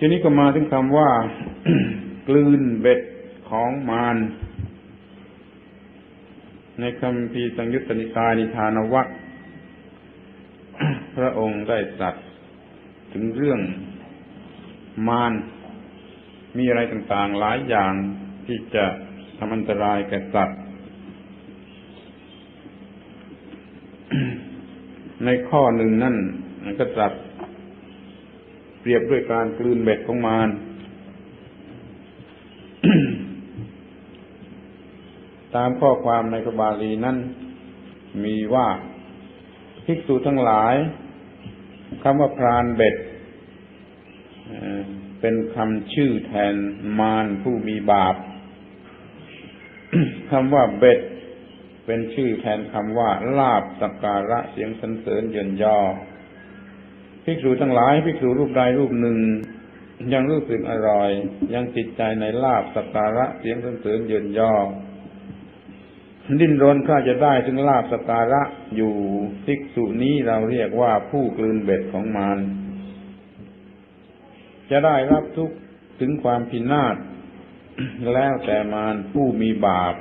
ทีนี้ก็มาถึงคำว่า กลืนเบ็ดของมารในคำพีสังยุตตนิกายนิทานวัตพระองค์ได้ตรัสถึงเรื่องมารมีอะไรต่างๆ หลายอย่างที่จะทำอันตรายแก่สัตว์ ในข้อหนึ่งนั่นก็ตรัส เปรียบด้วยการกลืนเบ็ดของมารตามข้อความในกบาลีนั้น มีว่าภิกษุทั้งหลายคำว่าพรานเบ็ดเป็นคำชื่อแทนมารผู้มีบาปคำว่าเบ็ดเป็นชื่อแทนคำว่าลาบสักการะเสียงสรรเสริญเยินยอ ภิกษุทั้งหลายภิกษุรูปใดรูปหนึ่ง ยังรู้สึกอร่อย ยังติดใจในลาบสักการะเสียงสรรเสริญเยินยอดิ้นรนข้าจะได้ถึงลาบสการะอยู่ภิกษุนี้เราเรียกว่าผู้กลืนเบ็ดของมารจะได้รับทุกถึงความพินาศแล้วแต่มารผู้มีบาป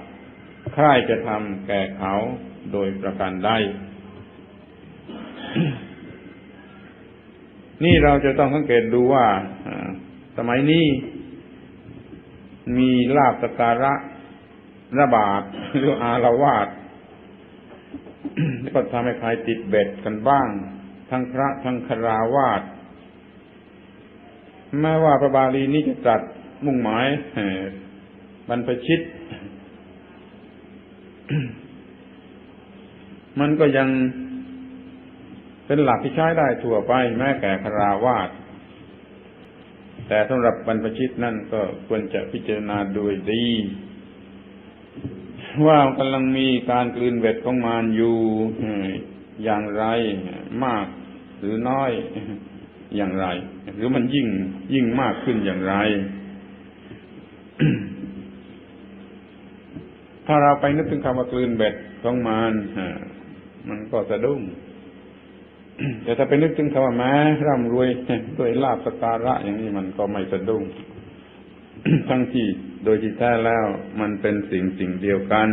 ใครจะทำแก่เขาโดยประการใด นี่เราจะต้องสังเกตดูว่าสมัยนี้มีลาบสการะระบาดหรืออาละวาดก็ทำให้ใครติดเบ็ดกันบ้าง ทั้งพระทั้งคราวาสแม้ว่าพระบาลีนี้จะจัดมุ่งหมายบรรพชิต มันก็ยัง เป็นหลักที่ใช้ได้ทั่วไปแม้แก่คราวาสแต่สำหรับบรรพชิตนั่นก็ควรจะพิจารณาโดยดี ว่ากำลังมีการกลืนเบ็ดของมารอยู่อย่างไรมากหรือน้อยอย่างไร หรือมันยิ่งยิ่งมากขึ้นอย่างไร ถ้าเราไปนึกถึงคำว่ากลืนเบ็ดของมารมันก็สะดุ้ง แต่ถ้าไปนึกถึงคำว่าแม้ร่ำรวยด้วยลาบสการะอย่างนี้มันก็ไม่สะดุ้งทั้งที่โดยที่แท้แล้วมันเป็นสิ่งสิ่งเดียวกัน